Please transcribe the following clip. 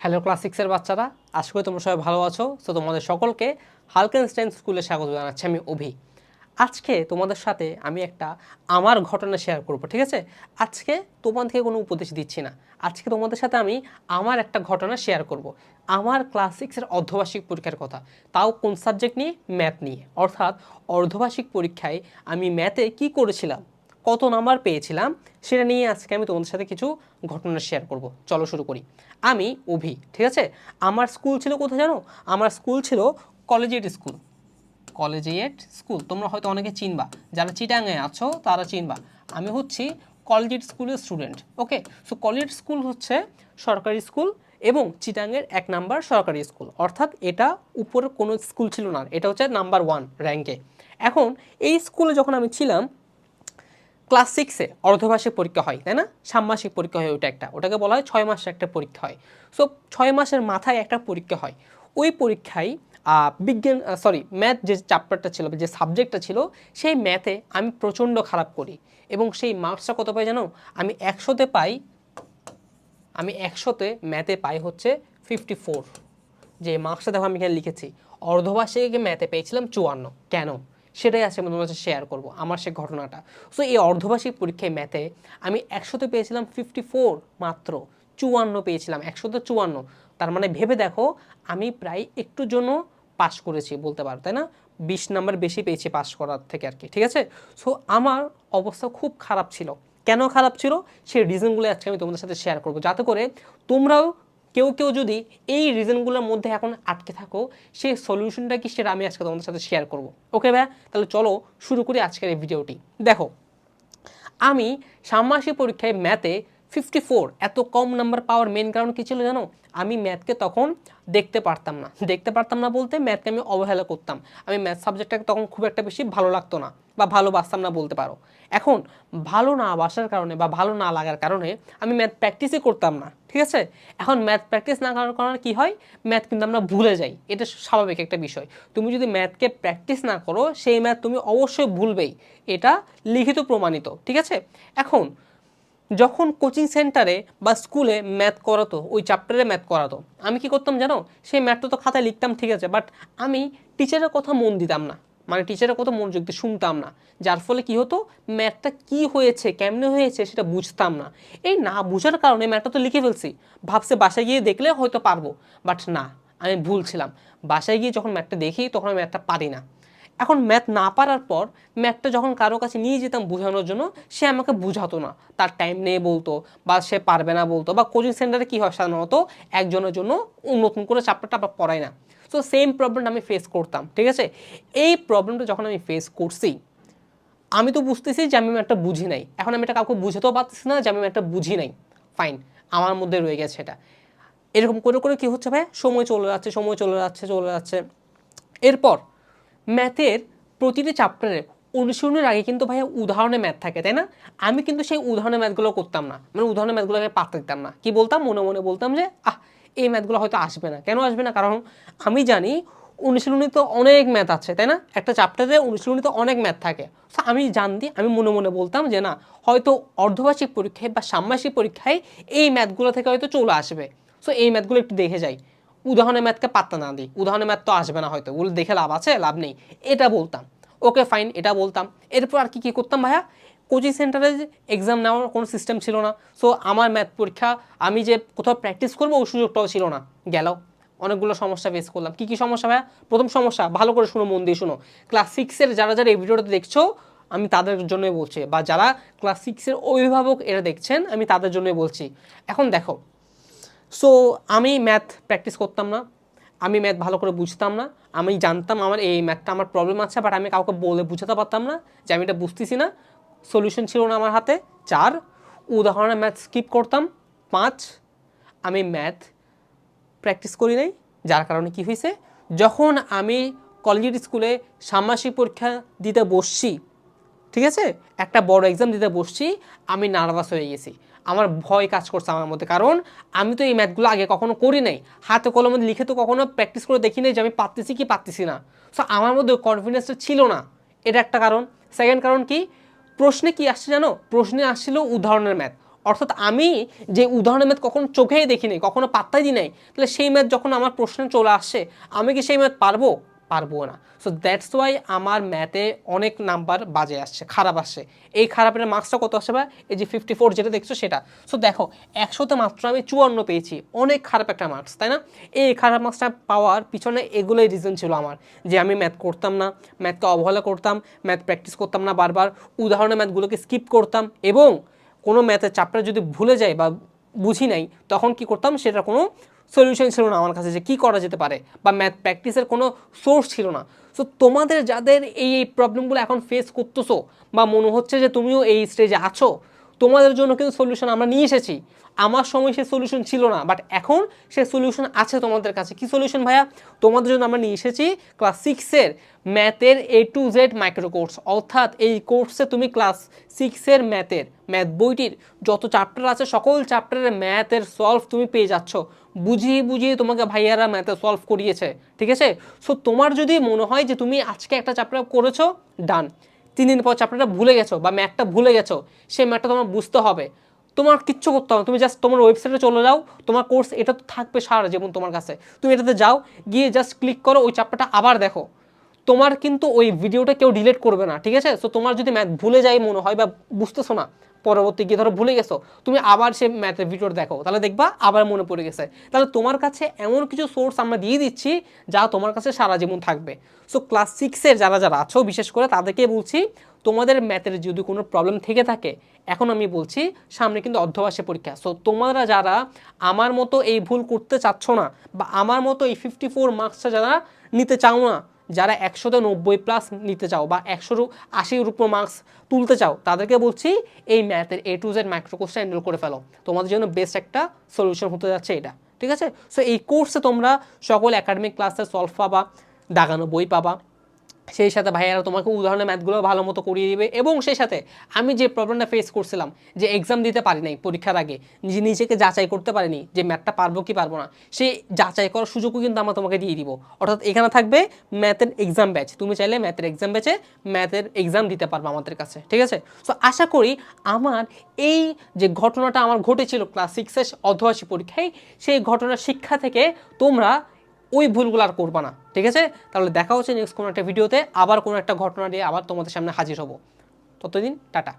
Hello class সিক্সের বাচ্চারা, আশা করি তোমরা সবাই ভালো আছো। তো তোমাদের সকলকে হালকেনস্টাইন স্কুলে স্বাগত জানাচ্ছি আমি অভি। আজকে তোমাদের সাথে আমি একটা আমার ঘটনা শেয়ার করব, ঠিক আছে? আজকে তোমার থেকে কোনো উপদেশ দিচ্ছি না। আজকে তোমাদের সাথে আমি আমার একটা ঘটনা শেয়ার করব। আমার ক্লাস সিক্সের অর্ধবার্ষিক পরীক্ষার কথা। তাও কোন সাবজেক্ট নিয়ে? ম্যাথ নিয়ে। অর্থাৎ অর্ধবার্ষিক পরীক্ষায় আমি ম্যাথে কি করেছিলাম? কত নাম্বার পেয়েছিলাম সেটা নিয়ে আজকে আমি তোমাদের সাথে কিছু ঘটনা শেয়ার করব। চলো শুরু করি। আমি অভি, ঠিক আছে? আমার স্কুল ছিল কোথায় জানো? আমার স্কুল ছিল কলেজিয়েট স্কুল কলেজিয়েট স্কুল তোমরা হয়তো অনেকে চিনবা। যারা চিটাঙে আছো, তারা চিনবা। আমি হচ্ছি কলেজিয়েট স্কুলের student okay so collegiate school হচ্ছে সরকারি স্কুল এবং চিটাঙের এক নাম্বার সরকারি স্কুল অর্থাৎ এটা উপরে কোনো স্কুল ছিল না, এটা হচ্ছে নাম্বার ওয়ান র্যাঙ্কে এখন, এই স্কুলে যখন আমি ছিলাম ক্লাস সিক্সে অর্ধবার্ষিক পরীক্ষা হয়, তাই না? ষান্মাসিক পরীক্ষা হয় ওটা একটা। ওটাকে বলা হয় ছয় মাসের একটা পরীক্ষা হয়। সো ছয় মাসের মাথায় একটা পরীক্ষা হয়। ওই পরীক্ষায় বিজ্ঞান সরি ম্যাথ যে চ্যাপ্টারটা ছিল যে সাবজেক্টটা ছিল, সেই ম্যাথে আমি প্রচণ্ড খারাপ করি। এবং সেই মার্কসটা কত পাই জানো? আমি একশোতে পাই, আমি একশোতে ম্যাথে পাই হচ্ছে ফিফটি ফোর যে মার্কসটা দেখো আমি এখানে লিখেছি। অর্ধবার্ষিকে ম্যাথে পেয়েছিলাম চুয়ান্ন। কেন? সেটাই আজকে আমি তোমার সাথে শেয়ার করব, আমার সে ঘটনাটা। সো এই অর্ধবার্ষিক পরীক্ষায় ম্যাথে আমি একশোতে পেয়েছিলাম ফিফটি ফোর মাত্র, চুয়ান্ন পেয়েছিলাম, একশোতে চুয়ান্ন। তার মানে ভেবে দেখো, আমি প্রায় একটু জন্য পাস করেছি বলতে পারো, তাই না? বিশ নাম্বার বেশি পেয়েছি পাস করার থেকে আর কি, ঠিক আছে? সো আমার অবস্থা খুব খারাপ ছিল। কেন খারাপ ছিল? সেই রিজনগুলো আজকে আমি তোমাদের সাথে শেয়ার করব। যাতে করে তোমরাও কেউ কেউ যদি এই রিজনগুলোর মধ্যে এখন আটকে থাকো, সেই সলিউশনটা কি সেটা আমি আজকে তোমাদের সাথে শেয়ার করব। ওকে ভাই তাহলে চলো শুরু করি আজকের এই ভিডিওটি দেখো, আমি ষান্মাসিক পরীক্ষায় ম্যাথে ফিফটি ফোর, এত কম নাম্বার পাওয়ার মেন কারণ কী ছিল জানো? আমি ম্যাথকে তখন দেখতে পারতাম না। দেখতে পারতাম না বলতে ম্যাথকে আমি অবহেলা করতাম। আমি ম্যাথ সাবজেক্টটাকে তখন খুব একটা বেশি ভালো লাগতো না বা ভালোবাসতাম না বলতে পারো। এখন ভালো না বাসার কারণে বা ভালো না লাগার কারণে আমি ম্যাথ প্র্যাকটিসই করতাম না, ঠিক আছে? এখন ম্যাথ প্র্যাকটিস না করার কারণে কী হয়? ম্যাথ কিন্তু আমরা ভুলে যাই। এটা স্বাভাবিক একটা বিষয়। তুমি যদি ম্যাথকে প্র্যাকটিস না করো, সেই ম্যাথ তুমি অবশ্যই ভুলবেই। এটা লিখিত প্রমাণিত, ঠিক আছে? এখন যখন কোচিং সেন্টারে বা স্কুলে ম্যাথ করাতো, ওই চ্যাপ্টারে ম্যাথ করাতো, আমি কি করতাম জানো? সেই ম্যাথটা তো খাতায় লিখতাম, ঠিক আছে বাট আমি টিচারের কথা মন দিতাম না। মানে টিচারের কথা মনোযোগ দিয়ে শুনতাম না, যার ফলে কি হতো? ম্যাথটা কি হয়েছে, কেমনে হয়েছে সেটা বুঝতাম না। এই না বুঝার কারণে ম্যাথটা তো লিখে ফেলছি। ভাবছে বাসায় গিয়ে দেখলে হয়তো পারব বাট না, আমি ভুলছিলাম বাসায় গিয়ে যখন ম্যাথটা দেখি, তখন আমি ম্যাথটা পারি না। এখন ম্যাথ না পারার পর ম্যাথটা যখন কারও কাছে নিয়ে যেতাম বোঝানোর জন্য, সে আমাকে বুঝাতো না। তার টাইম নেই বলতো বা সে পারবে না বলতো বা কোচিং সেন্টারে কী হয় সাধারণত, একজনের জন্য নতুন করে চ্যাপ্টারটা আবার পড়ায় না। সো সেম প্রবলেমটা আমি ফেস করতাম, ঠিক আছে? এই প্রবলেমটা যখন আমি ফেস করছি, আমি তো বুঝতেছি যে আমি একটা বুঝি নাই। এখন আমি এটা কাউকে বুঝাতেও পারতেছি না যে আমি একটা বুঝি নাই। ফাইন আমার মধ্যে রয়ে গেছে এটা। এরকম করে করে কি হচ্ছে ভাই? সময় চলে যাচ্ছে, সময় চলে যাচ্ছে চলে যাচ্ছে। এরপর ম্যাথের প্রতিটি চ্যাপ্টারে অনুশীলনের আগে কিন্তু ভাইয়া উদাহরণে ম্যাথ থাকে, তাই না? আমি কিন্তু সেই উদাহরণের ম্যাথগুলো করতাম না। মানে উদাহরণের ম্যাথগুলোকে পাত্তা দিতাম না। কি বলতাম? মনে মনে বলতাম যে, আহ, এই ম্যাথগুলো হয়তো আসবে না। কেন আসবে না? কারণ আমি জানি অনুশীলনী তো অনেক ম্যাথ আছে, তাই না? একটা চ্যাপ্টারে অনুশীলনী তো অনেক ম্যাথ থাকে। So, আমি জানতি, আমি মনে মনে বলতাম যে, না, হয়তো অর্ধবার্ষিক পরীক্ষায় বা ষান্মাসিক পরীক্ষায় এই ম্যাথগুলো থেকে হয়তো চলে আসবে। সো এই ম্যাথগুলো একটু দেখে যাই। উদাহরণের ম্যাথকে পাত্তা না দিই। উদাহরণের ম্যাথ তো আসবে না হয়তো। ওগুলো দেখে লাভ আছে, লাভ নেই। এটা বলতাম। ওকে ফাইন এটা বলতাম। এরপর আর কি, কী করতাম ভাইয়া? কোচিং সেন্টারে এক্সাম নেওয়ার কোনো সিস্টেম ছিল না। সো আমার ম্যাথ পরীক্ষা, আমি যে কোথাও প্র্যাকটিস করব, ওই সুযোগটাও ছিল না। গেল। অনেকগুলো সমস্যা ফেস করলাম। কী কী সমস্যা ভাইয়া? প্রথম সমস্যা, ভালো করে শুনো, মন দিয়ে শুনো। ক্লাস সিক্সের যারা যারা এই ভিডিওটা দেখছ, আমি তাদের জন্যই বলছি। বা যারা ক্লাস সিক্সের অভিভাবক এরা দেখছেন, আমি তাদের জন্যই বলছি। এখন দেখো সো আমি ম্যাথ প্র্যাকটিস করতাম না, আমি ম্যাথ ভালো করে বুঝতাম না, আমি জানতাম আমার এই ম্যাথটা আমার প্রবলেম আছে বাট আমি কাউকে বলে বুঝাতে পারতাম না যে আমি এটা বুঝতেছি না। সলিউশন ছিল না আমার হাতে। চার, উদাহরণে ম্যাথ স্কিপ করতাম। পাঁচ, আমি ম্যাথ প্র্যাকটিস করি নাই, যার কারণে কি হয়েছে? যখন আমি কলেজের স্কুলে ষান্মাসিক পরীক্ষা দিতে বসছি ঠিক আছে? একটা বড় এক্সাম দিতে বসছি, আমি নার্ভাস হয়ে গেছি। আমার ভয় কাজ করছে আমার মধ্যে, কারণ আমি তো এই ম্যাথগুলো আগে কখনো করি নাই। হাতে কলমে লিখে তো কখনো প্র্যাকটিস করে দেখি নাই যে আমি পারতেছি কি পারতেছি না। সো আমার মধ্যে কনফিডেন্সটা ছিল না। এটা একটা কারণ। সেকেন্ড কারণ কি? প্রশ্নে কি আসছে জানো? প্রশ্নে আসছিল উদাহরণের ম্যাথ অর্থাৎ আমি যে উদাহরণের ম্যাথ কখনো চোখেই দেখিনি, কখনো পাত্তাই দিই নাই, তাহলে সেই ম্যাথ যখন আমার প্রশ্নে চলে আসছে, আমি কি সেই ম্যাথ পারব? পারব না। সো দ্যাটস ওয়াই আমার ম্যাথে অনেক নাম্বার বাজে আসছে, খারাপ আসছে। এই খারাপের মার্কসটা কত আসছে বা এই যে ফিফটি ফোর যেটা দেখছ সেটা। সো দেখো, একশোতে মাত্র আমি চুয়ান্ন পেয়েছি। অনেক খারাপ একটা মার্কস তাই না? এই খারাপ মার্কসটা পাওয়ার পিছনে এগুলোই রিজন ছিল আমার, যে আমি ম্যাথ করতাম না ম্যাথকে অবহেলা করতাম ম্যাথ প্র্যাকটিস করতাম না বারবার উদাহরণের ম্যাথগুলোকে স্কিপ করতাম এবং কোনো ম্যাথের চাপটা যদি ভুলে যাই বা বুঝি নাই, তখন কি করতাম? সেটা কোনো সলিউশন ছিল না আমার কাছে যে কী করা যেতে পারে বা ম্যাথ প্র্যাকটিসের কোনো সোর্স ছিল না। সো তোমাদের যাদের এই এই প্রবলেমগুলো এখন ফেস করতেছো বা মনে হচ্ছে যে তুমিও এই স্টেজে আছো, তোমাদের জন্য কিন্তু সলিউশন আমরা নিয়ে এসেছি। আমার সময় সে সলিউশন ছিল না বাট এখন সে সলিউশন আছে তোমাদের কাছে। কি সলিউশন ভাইয়া? তোমাদের জন্য আমরা নিয়ে এসেছি ক্লাস সিক্সের ম্যাথের A to Z micro course অর্থাৎ এই কোর্সে তুমি ক্লাস সিক্সের ম্যাথের ম্যাথ বইটির যত চ্যাপ্টার আছে, সকল চ্যাপ্টারের ম্যাথের সলভ তুমি পেয়ে যাচ্ছ। বুঝিয়ে বুঝিয়ে তোমাকে ভাইয়ারা ম্যাথে সলভ করিয়েছে, ঠিক আছে? সো তোমার যদি মনে হয় যে তুমি আজকে একটা চ্যাপ্টার করেছ ডান তিন দিন পর চ্যাপ্টারটা ভুলে গেছো বা ম্যাথটা ভুলে গেছো, সেই ম্যাথটা তোমার বুঝতে হবে। তোমার কিচ্ছু করতে হবে। তুমি জাস্ট তোমার ওয়েবসাইটে চলে যাও, তোমার কোর্স এটা তো থাকবে সারা যেমন তোমার কাছে। তুমি এটাতে যাও, গিয়ে জাস্ট ক্লিক করো, ওই চাপটা আবার দেখো। তোমার কিন্তু ওই ভিডিওটা কেউ ডিলিট করবে না, ঠিক আছে? সো তোমার যদি ম্যাথ ভুলে যায় মনে হয় বা বুঝতেছো না পরবর্তী গিয়ে ধরো ভুলে গেছো, তুমি আবার সে ম্যাথের ভিডিওটা দেখো, তাহলে দেখবা আবার মনে পড়ে গেছে। তাহলে তোমার কাছে এমন কিছু সোর্স আমরা দিয়ে দিচ্ছি যা তোমার কাছে সারা জীবন থাকবে। সো ক্লাস সিক্সের যারা যারা আছো, বিশেষ করে তাদেরকে বলছি, তোমাদের ম্যাথের যদি কোনো প্রবলেম থেকে থাকে, এখন আমি বলছি সামনে কিন্তু অর্ধবার্ষিক পরীক্ষা। সো তোমরা যারা আমার মতো এই ভুল করতে চাচ্ছ না, বা আমার মতো এই ফিফটি ফোর মার্কসটা যারা নিতে চাও না যারা একশোতে নব্বই প্লাস নিতে চাও বা একশোর আশির উপর মার্কস তুলতে চাও, তাদেরকে বলছি এই ম্যাথের এ টু জেড মাইক্রো কোর্সটা এনরোল করে ফেলো। তোমাদের জন্য বেস্ট একটা সলিউশন হতে যাচ্ছে এটা, ঠিক আছে? সো এই কোর্সে তোমরা সকল একাডেমিক ক্লাসে সলভ পাবা, দাগানো বই পাবা। সেই সাথে ভাইয়ারা তোমাকে উদাহরণের ম্যাথগুলো ভালো মতো করিয়ে দিবে এবং সেই সাথে আমি যে প্রবলেমটা ফেস করছিলাম, যে এক্সাম দিতে পারি নাই পরীক্ষার আগে, নিজে নিজেকে যাচাই করতে পারিনি যে ম্যাথটা পারব কি পারব না সেই যাচাই করার সুযোগও কিন্তু আমরা তোমাকে দিয়ে দিব। অর্থাৎ এখানে থাকবে ম্যাথের এক্সাম ব্যাচ তুমি চাইলে ম্যাথের এক্সাম ব্যাচে ম্যাথের এক্সাম দিতে পারবে আমাদের কাছে, ঠিক আছে? সো আশা করি আমার এই যে ঘটনাটা আমার ঘটেছিল ক্লাস সিক্সের অর্ধবার্ষিক পরীক্ষায়, সেই ঘটনার শিক্ষা থেকে তোমরা ওই ভুলগুলো আর করবা না, ঠিক আছে? তাহলে দেখা হচ্ছে নেক্সট কোনো একটা ভিডিওতে আবার কোনো একটা ঘটনা নিয়ে আবার তোমাদের সামনে হাজির হব। ততদিন, টাটা।